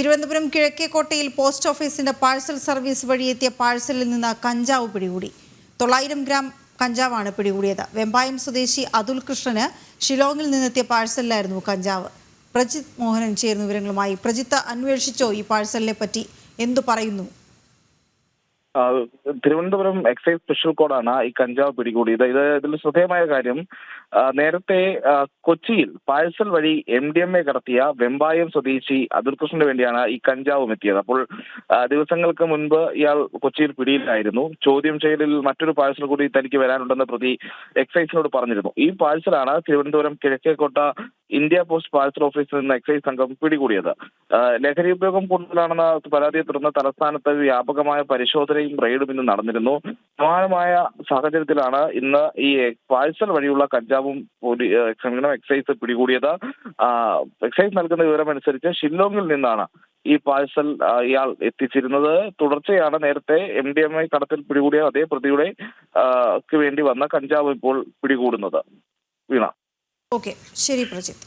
തിരുവനന്തപുരം കിഴക്കേക്കോട്ടയിൽ പോസ്റ്റ് ഓഫീസിന്റെ parcel service വഴി എത്തിയ പാഴ്സലിൽ നിന്ന് കഞ്ചാവ് പിടികൂടി. തൊള്ളായിരം ഗ്രാം കഞ്ചാവാണ് പിടികൂടിയത്. വെമ്പായം സ്വദേശി അതുൽ കൃഷ്ണന് ഷിലോങ്ങിൽ നിന്നെത്തിയ പാഴ്സലിലായിരുന്നു കഞ്ചാവ്. പ്രജിത് മോഹനൻ ചേർന്ന വിവരങ്ങളുമായി പ്രജിത്ത് അന്വേഷിച്ചോ ഈ പാഴ്സലിനെ പറ്റി? എന്തു പറയുന്നു? തിരുവനന്തപുരം എക്സൈസ് സ്പെഷ്യൽ കോഡാണ് ഈ കഞ്ചാവ് പിടികൂടിയത്. ഇത് ഇതിൽ ശ്രദ്ധേയമായ കാര്യം നേരത്തെ കൊച്ചിയിൽ പാഴ്സൽ വഴി എം ഡി എം എ കടത്തിയ വെമ്പായം സ്വദേശി അതിർകൃഷ്ണന് വേണ്ടിയാണ് ഈ കഞ്ചാവും എത്തിയത് അപ്പോൾ ദിവസങ്ങൾക്ക് മുൻപ് ഇയാൾ കൊച്ചിയിൽ പിടിയിലായിരുന്നു. ചോദ്യം ചെയ്യലിൽ മറ്റൊരു പാഴ്സൽ കൂടി തനിക്ക് വരാനുണ്ടെന്ന് പ്രതി എക്സൈസിനോട് പറഞ്ഞിരുന്നു. ഈ പാഴ്സലാണ് Thiruvananthapuram Kizhakkekotta India post parcel ഓഫീസിൽ നിന്ന് എക്സൈസ് സംഘം പിടികൂടിയത്. ലഹരി ഉപയോഗം കൂടുതലാണെന്ന പരാതിയെ തുടർന്ന് തലസ്ഥാനത്ത് വ്യാപകമായ പരിശോധനയും റെയ്ഡും ഇന്ന് നടന്നിരുന്നു. സമാനമായ സാഹചര്യത്തിലാണ് ഇന്ന് ഈ പാഴ്സൽ വഴിയുള്ള കഞ്ചാവും ക്ഷമിക്കണം എക്സൈസ് പിടികൂടിയത്. എക്സൈസ് നൽകുന്ന വിവരമനുസരിച്ച് ഷില്ലോങ്ങിൽ നിന്നാണ് ഈ പാഴ്സൽ ഇയാൾ എത്തിച്ചിരുന്നത്. തുടർച്ചയാണ് നേരത്തെ എം ഡി എം ഐ കടത്തിൽ പിടികൂടിയ അതേ പ്രതിയുടെ വേണ്ടി വന്ന കഞ്ചാവ് ഇപ്പോൾ പിടികൂടുന്നത്. വീണ. ഓക്കെ ശരി പ്രജിത്ത്.